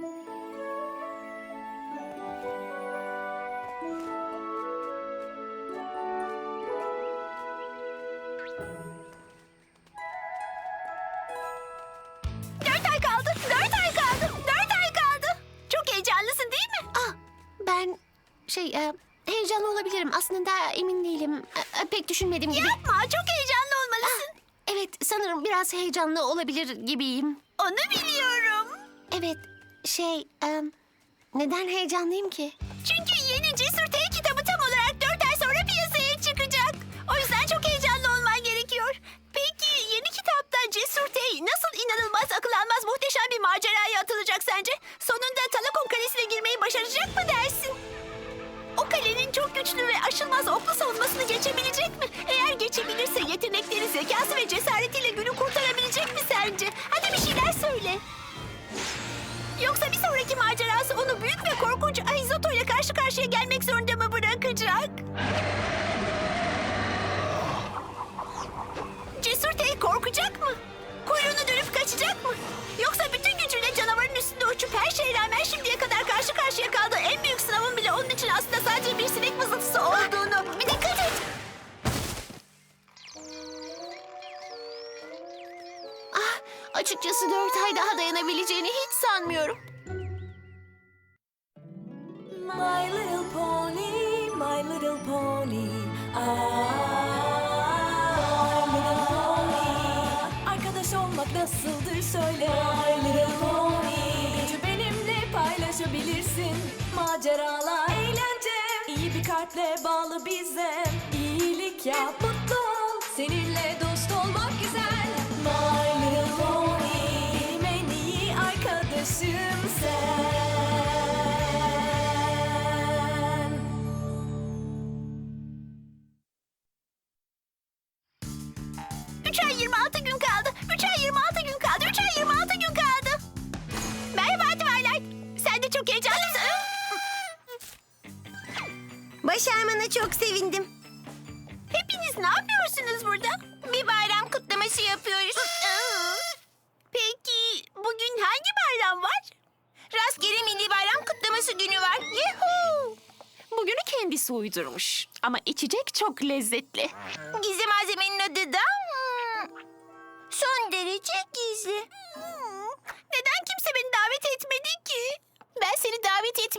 Dört ay kaldı. Dört ay kaldı. Dört ay kaldı. Çok heyecanlısın değil mi? Ah, ben şey e, heyecanlı olabilirim. Aslında emin değilim. E, e, pek düşünmedim gibi. Yapma. Çok heyecanlı olmalısın. Evet, sanırım biraz heyecanlı olabilir gibiyim. Onu biliyorum. Evet, şey, e, neden heyecanlıyım ki? Çünkü yeni Cesur T kitabı tam olarak dört ay sonra piyasaya çıkacak. O yüzden çok heyecanlı olman gerekiyor. Peki yeni kitapta Cesur T nasıl inanılmaz akıl almaz muhteşem bir maceraya atılacak sence? Sonunda Talakon Kalesi'ne girmeyi başaracak mı dersin? O kalenin çok güçlü ve aşılmaz oklu savunmasını geçebilecek mi? Eğer geçebilirse yetenekleri, zekası ve cesaretiyle günü kurtarabilecek Yoksa bir sonraki macerası onu büyük ve korkunç Aizoto ile karşı karşıya açıkçası dört ay daha dayanabileceğini hiç sanmıyorum. My little pony, my little pony. Ah, my little pony. Arkadaş olmak nasıldır söyle. My little pony. Gücü benimle paylaşabilirsin. Maceralar, eğlence. İyi bir kalple bağlı bize. İyilik yap, Başarmana çok sevindim. Hepiniz ne yapıyorsunuz burada? Bir bayram kutlaması yapıyoruz. Peki bugün hangi bayram var? Rastgele milli bayram kutlaması günü var. Yuhuu! Bugünü kendisi uydurmuş. Ama içecek çok lezzetli. Gizli malzemenin adı da... hmm, Son derece gizli. Hmm, Neden kimse beni davet seni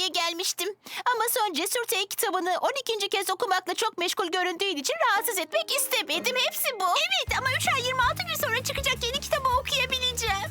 etmeye gelmiştim. Ama son Cesur T kitabını 12. kez okumakla çok meşgul göründüğün için rahatsız etmek istemedim. Hepsi bu. Evet ama 3 ay 26 gün sonra çıkacak yeni kitabı okuyabileceğim.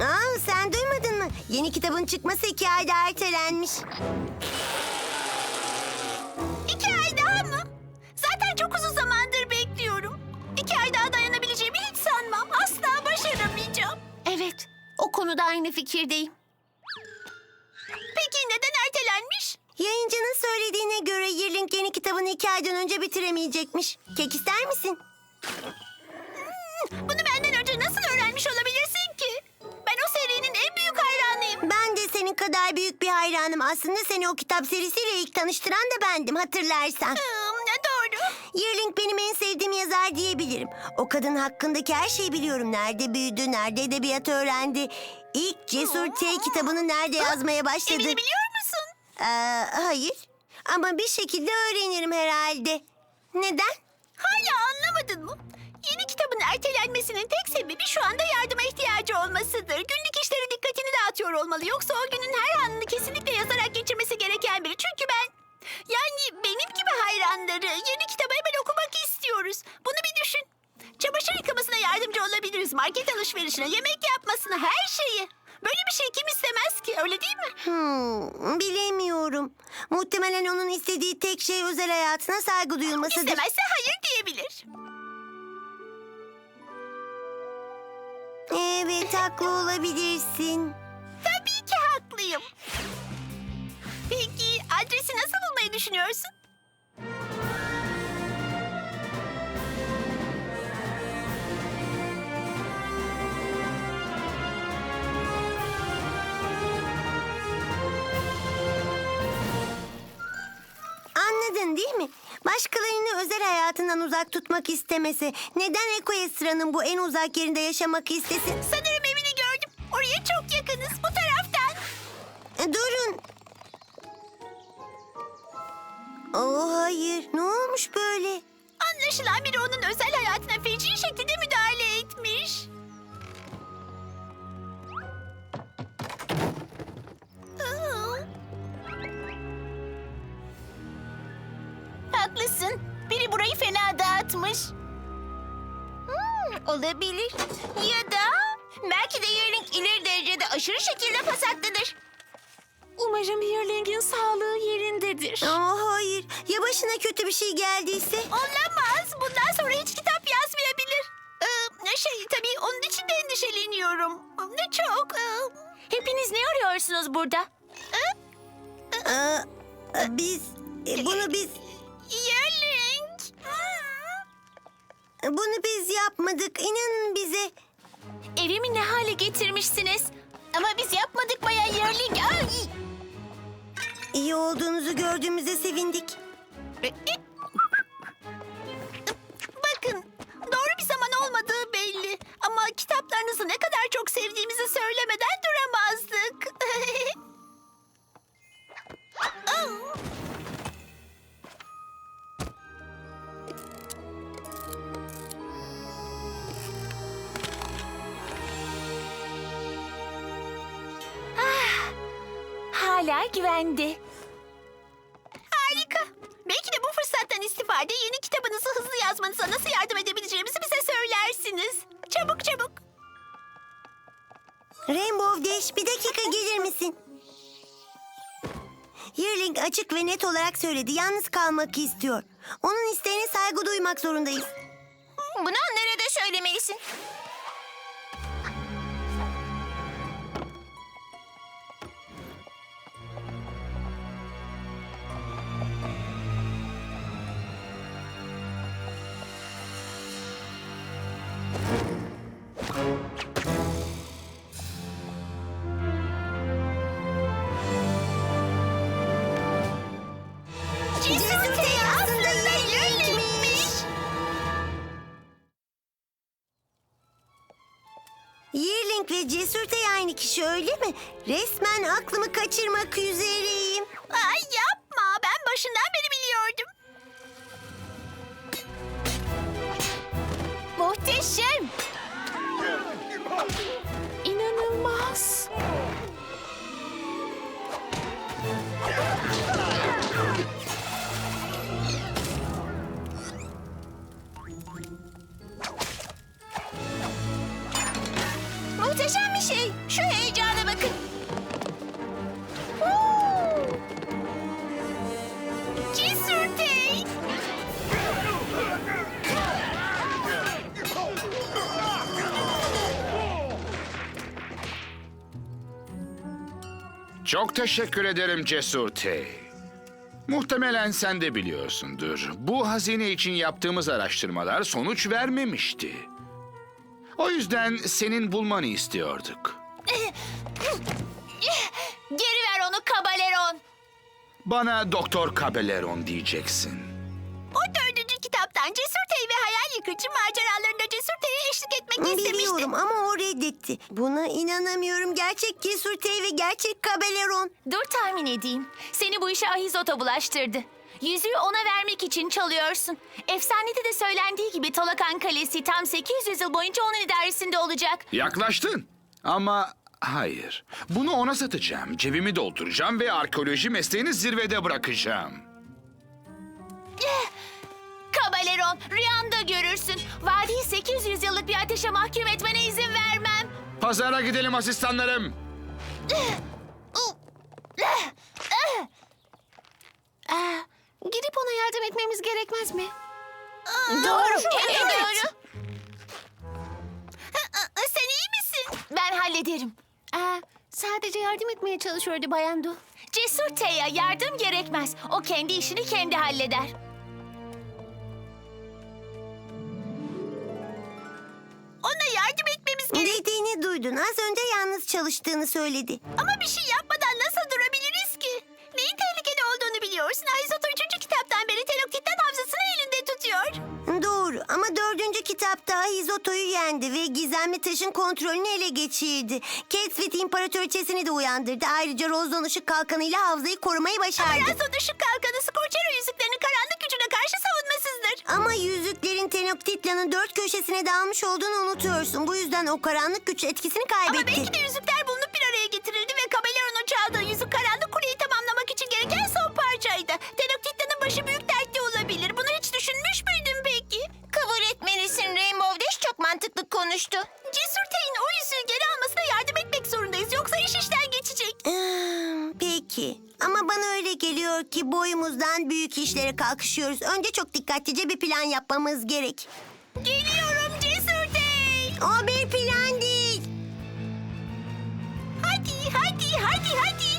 Aa, sen duymadın mı? Yeni kitabın çıkması iki ay daha ertelenmiş. İki ay daha mı? Zaten çok uzun zamandır bekliyorum. İki ay daha dayanabileceğimi hiç sanmam. Asla başaramayacağım. Evet, o konuda aynı fikirdeyim. Neden ertelenmiş? Yayıncının söylediğine göre Yearling yeni kitabını iki aydan önce bitiremeyecekmiş. Kek ister misin? Bunu benden önce nasıl öğrenmiş olabilirsin ki? Ben o serinin en büyük hayranıyım. Ben de senin kadar büyük bir hayranım. Aslında seni o kitap serisiyle ilk tanıştıran da bendim hatırlarsan. Hmm, ne doğru. Yearling benim en sevdiğim yazar diyebilirim. O kadın hakkındaki her şeyi biliyorum. Nerede büyüdü, nerede edebiyat öğrendi. İlk Cesur T kitabını nerede yazmaya başladı. Emini biliyor musun? Ee, hayır. Ama bir şekilde öğrenirim herhalde. Neden? Hala anlamadın mı? Yeni kitabın ertelenmesinin tek sebebi şu anda yardıma ihtiyacı olmasıdır. Günlük işleri dikkatini dağıtıyor olmalı. Yoksa o günün her anını kesinlikle yazarak geçirmesi gereken biri. Çünkü ben... Yani benim gibi hayranları yeni kitabı hemen okumak istiyoruz. Bunu yardımcı olabiliriz. Market alışverişine, yemek yapmasına, her şeyi. Böyle bir şey kim istemez ki öyle değil mi? Hmm, bilemiyorum. Muhtemelen onun istediği tek şey özel hayatına saygı duyulmasıdır. İstemezse hayır diyebilir. Evet, haklı olabilirsin. Tabii ki haklıyım. Peki adresi nasıl bulmayı düşünüyorsun? Anladın değil mi? Başkalarını özel hayatından uzak tutmak istemesi. Neden Ekoestra'nın bu en uzak yerinde yaşamak istesin? Sanırım evini gördüm. Oraya çok yakınız bu taraftan. Durun. Oh hayır. Ne olmuş böyle? Anlaşılan biri onun özel hayatına feci şekilde müdahale dağıtmış. Hmm, olabilir. Ya da belki de Yearling ileri derecede aşırı şekilde pasaklıdır. Umarım Yearling'in sağlığı yerindedir. Oh hayır. Ya başına kötü bir şey geldiyse? Olamaz. Bundan sonra hiç kitap yazmayabilir. Ee, şey tabii onun için de endişeleniyorum. Ne çok. Ee, Hepiniz ne arıyorsunuz burada? Aa, biz e, bunu biz Yearling. Bunu biz yapmadık. İnanın bize. Evimi ne hale getirmişsiniz? Ama biz yapmadık Bayan Yearling. Ay! İyi olduğunuzu gördüğümüze sevindik. Bakın, doğru bir zaman olmadığı belli. Ama kitaplarınızı ne kadar çok sevdiğimizi söylemeden duramazdık. Hala güvende. Harika. Belki de bu fırsattan istifade yeni kitabınızı hızlı yazmanıza nasıl yardım edebileceğimizi bize söylersiniz. Çabuk çabuk. Rainbow Dash bir dakika gelir misin? Yearling açık ve net olarak söyledi. Yalnız kalmak istiyor. Onun isteğine saygı duymak zorundayız. Bunu nerede söylemelisin? Cesur Tey aynı kişi öyle mi? Resmen aklımı kaçırmak üzereyim. Çok teşekkür ederim Cesur Tey. Muhtemelen sen de biliyorsundur. Bu hazine için yaptığımız araştırmalar sonuç vermemişti. O yüzden senin bulmanı istiyorduk. Geri ver onu Kabaleron. Bana Doktor Cabelleron diyeceksin. Yıkıcı maceralarında Cesur Tey'e eşlik etmek istemişti. Biliyorum ama o reddetti. Buna inanamıyorum. Gerçek Cesur Tey ve gerçek Kabeleron. Dur tahmin edeyim. Seni bu işe Ahizot'a bulaştırdı. Yüzüğü ona vermek için çalıyorsun. Efsanede de söylendiği gibi Talakan Kalesi tam 800 yıl boyunca onun idaresinde olacak. Yaklaştın. Ama hayır. Bunu ona satacağım. Cebimi dolduracağım ve arkeoloji mesleğini zirvede bırakacağım. Kabaleron, rüyanda görürsün. Vadiyi 800 yıllık bir ateşe mahkum etmene izin vermem. Pazara gidelim asistanlarım. Gidip ona yardım etmemiz gerekmez mi? Doğru, Evet. evet. Sen iyi misin? Ben hallederim. Aa, sadece yardım etmeye çalışıyordu Bayan Du. Cesur Teya yardım gerekmez. O kendi işini kendi halleder. Duydun. Az önce yalnız çalıştığını söyledi. Ama bir şey yapmadan nasıl durabiliriz ki? Neyin tehlikeli olduğunu biliyorsun. Aizot 3. kitaptan beri Teloktit'ten hafızasını elinde tutuyor. Doğru Ama dördüncü kitapta Ahizoto'yu yendi ve gizemli taşın kontrolünü ele geçirdi. Catfit İmparatoriçesini de uyandırdı. Ayrıca Rozdan ışık kalkanıyla havzayı korumayı başardı. Arazon ışık kalkanı Scorchero yüzüklerinin karanlık gücüne karşı savunmasızdır. Ama yüzüklerin Tenochtitlan'ın dört köşesine dağılmış olduğunu unutuyorsun. Bu yüzden o karanlık güç etkisini Ama kaybetti. belki de yüzükler bulunup bir araya getirildi ve Cabellero'nun çaldığı yüzük karanlık kuleyi tamamlamak için gereken son parçaydı. Tenochtitlan'ın başı büyük dertte olabilir. Bunu hiç düşünmüş müydün peki? Kabul etmelisin Rainbow Dash çok mantıklı konuştu. Geliyor ki boyumuzdan büyük işlere kalkışıyoruz. Önce çok dikkatlice bir plan yapmamız gerek. Geliyorum Cesur Tay. O bir plan değil. Hadi hadi hadi hadi.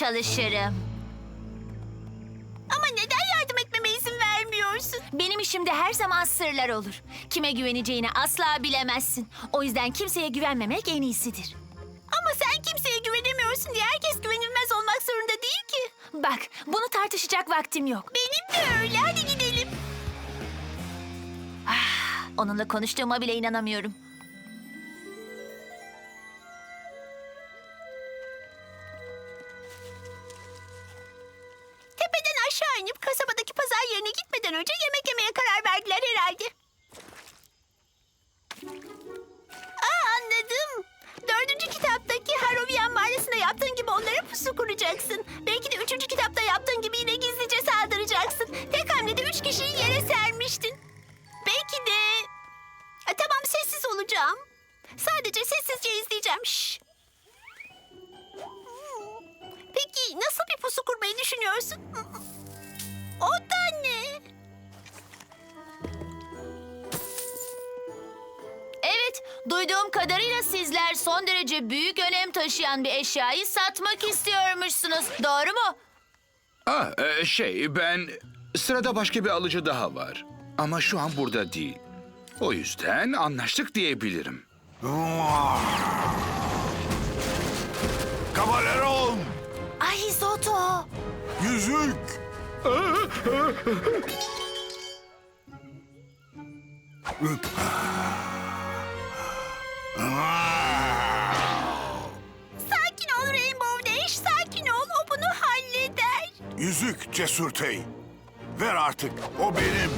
Çalışırım. Ama neden yardım etmeme izin vermiyorsun? Benim işimde her zaman sırlar olur. Kime güveneceğini asla bilemezsin. O yüzden kimseye güvenmemek en iyisidir. Ama sen kimseye güvenemiyorsun diye herkes güvenilmez olmak zorunda değil ki. Bak, bunu tartışacak vaktim yok. Benim de öyle. Hadi gidelim. Onunla konuştuğuma bile inanamıyorum. Mağarasında yaptığın gibi onlara pusu kuracaksın. Belki de üçüncü kitapta yaptığın gibi yine gizlice saldıracaksın. Tek hamlede üç kişiyi yere sermiştin. Kadarıyla sizler son derece büyük önem taşıyan bir eşyayı satmak istiyormuşsunuz. Doğru mu? Ah, e, şey ben... Sırada başka bir alıcı daha var. Ama şu an burada değil. O yüzden anlaştık diyebilirim. Kabaleron! Ay Zoto. Yüzük! Yüzük Cesur Tey. Ver artık, o benim.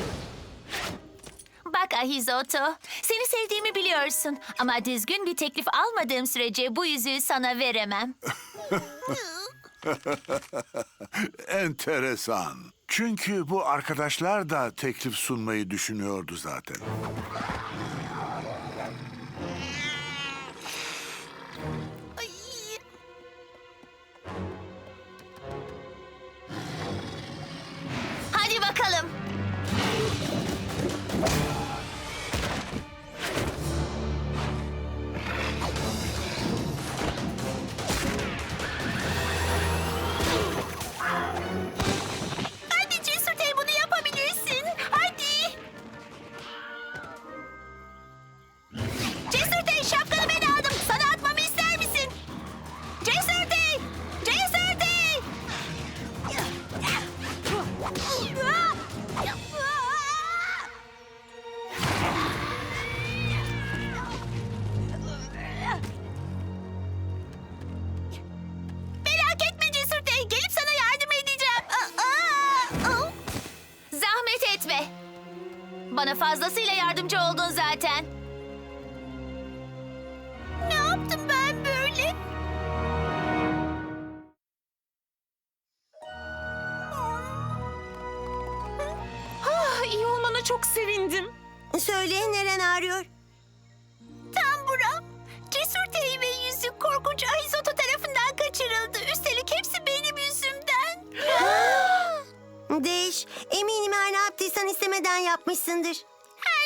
Bak Ahizoto, seni sevdiğimi biliyorsun. Ama düzgün bir teklif almadığım sürece bu yüzüğü sana veremem. Enteresan. Çünkü bu arkadaşlar da teklif sunmayı düşünüyordu zaten. Bana fazlasıyla yardımcı oldun zaten.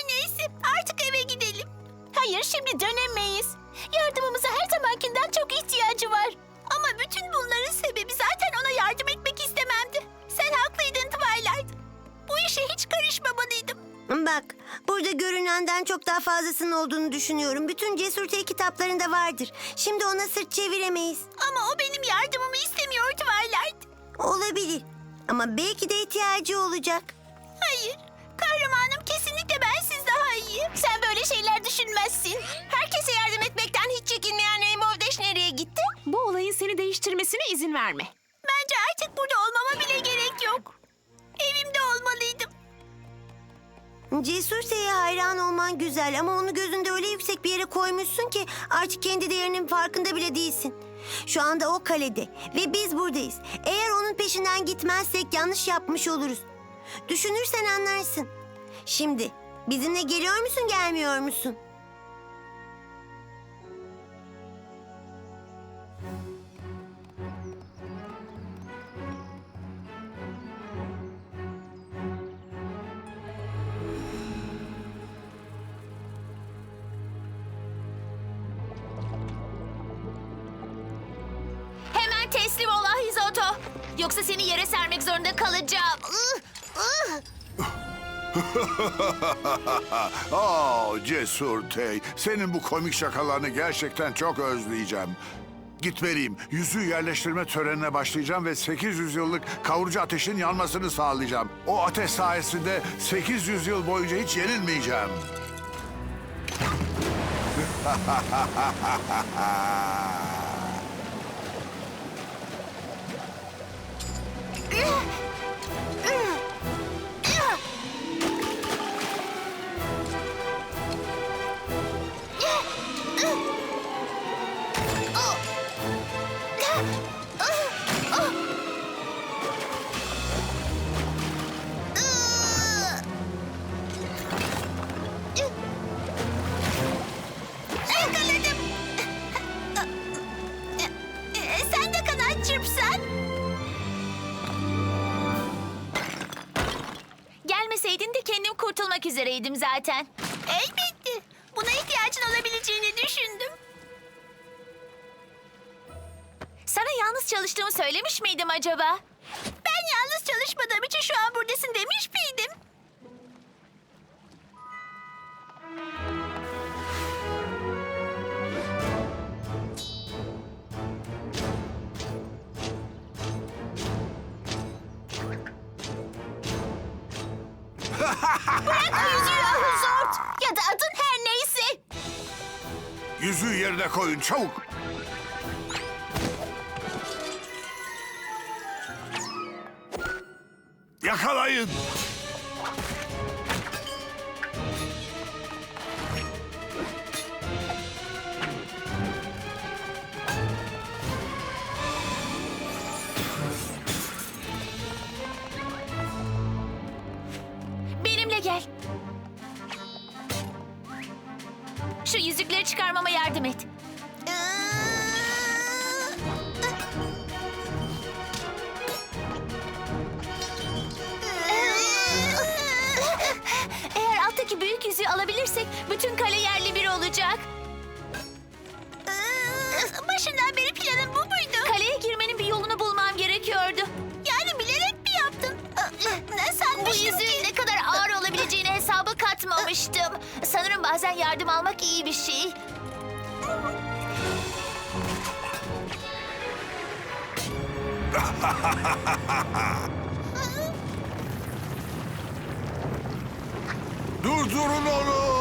Neyse artık eve gidelim. Hayır şimdi dönemeyiz. Yardımımıza her zamankinden çok ihtiyacı var. Ama bütün bunların sebebi zaten ona yardım etmek istememdi. Sen haklıydın Twilight. Bu işe hiç karışmamalıydım. Bak, burada görünenden çok daha fazlasının olduğunu düşünüyorum. Bütün Cesur Tey kitaplarında vardır. Şimdi ona sırt çeviremeyiz. Ama o benim yardımımı istemiyor Twilight. Olabilir. Ama belki de ihtiyacı olacak. Hayır. Kahramanım kesinlikle bensiz daha iyi. Sen böyle şeyler düşünmezsin. Herkese yardım etmekten hiç çekinmeyen Rainbow Dash nereye gitti? Bu olayın seni değiştirmesine izin verme. Bence artık burada olmama bile gerek yok. Evimde olmalıydım. Cesur Tey'e hayran olman güzel ama onu gözünde öyle yüksek bir yere koymuşsun ki artık kendi değerinin farkında bile değilsin. Şu anda o kalede ve biz buradayız. Eğer onun peşinden gitmezsek yanlış yapmış oluruz. Düşünürsen anlarsın. Şimdi bizimle geliyor musun gelmiyor musun? Hemen teslim ol Ahizoto. Yoksa seni yere sermek zorunda kalacağım. Ih, ih. Aa Cesur Tey, senin bu komik şakalarını gerçekten çok özleyeceğim. Gitmeliyim. Yüzüğü yerleştirme törenine başlayacağım ve 800 yıllık kavurucu ateşin yanmasını sağlayacağım. O ateş sayesinde 800 yıl boyunca hiç yenilmeyeceğim. zaten. Elbette. Buna ihtiyacın olabileceğini düşündüm. Sana yalnız çalıştığımı söylemiş miydim acaba? Ben yalnız çalışmadığım için şu an buradasın demiş miydim? Bırak Ahuzort. Ya da adın her neyse. Yüzüğü yerine koyun çabuk. Yakalayın. Benimle gel. Şu yüzükleri çıkarmama yardım et. Eğer alttaki büyük yüzüğü alabilirsek bütün kale yerli bir olacak. Başından beri planın bu muydu? Kaleye girmenin bir yolunu bulmam gerekiyordu. Yani bilerek mi yaptın? Ne Bu sanmıştım hesaba katmamıştım. Sanırım bazen yardım almak iyi bir şey. Durdurun onu.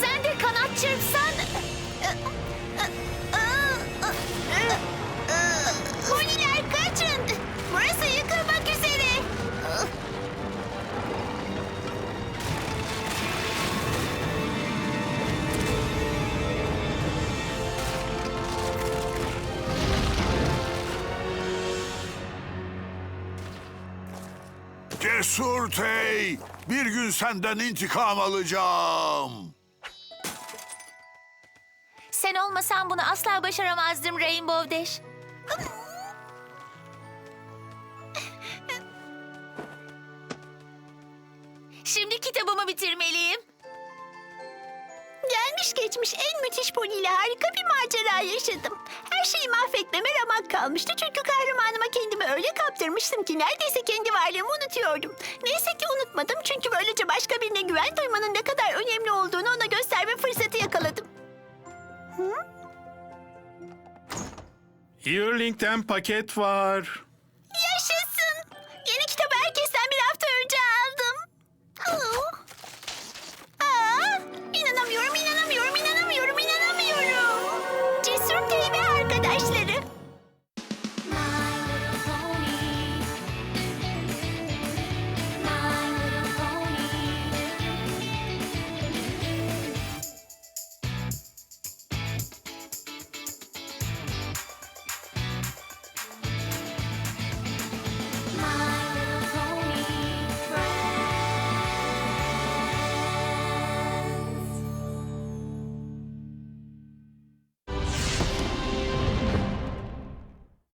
Sen de kanat çırpsan... Cesur Tey, bir gün senden intikam alacağım. Sen olmasan bunu asla başaramazdım Rainbow Dash. Şimdi kitabımı bitirmeliyim. Gelmiş geçmiş en müthiş Pony ile harika bir macera yaşadım. Her şeyi mahvetmeme ramak kalmıştı çünkü kahramanıma kendimi öyle kaptırmıştım ki neredeyse kendi varlığımı unutuyordum. Neyse ki unutmadım çünkü böylece başka birine güven duymanın ne kadar önemli olduğunu ona gösterme fırsatı yakaladım. Yearling'den paket var.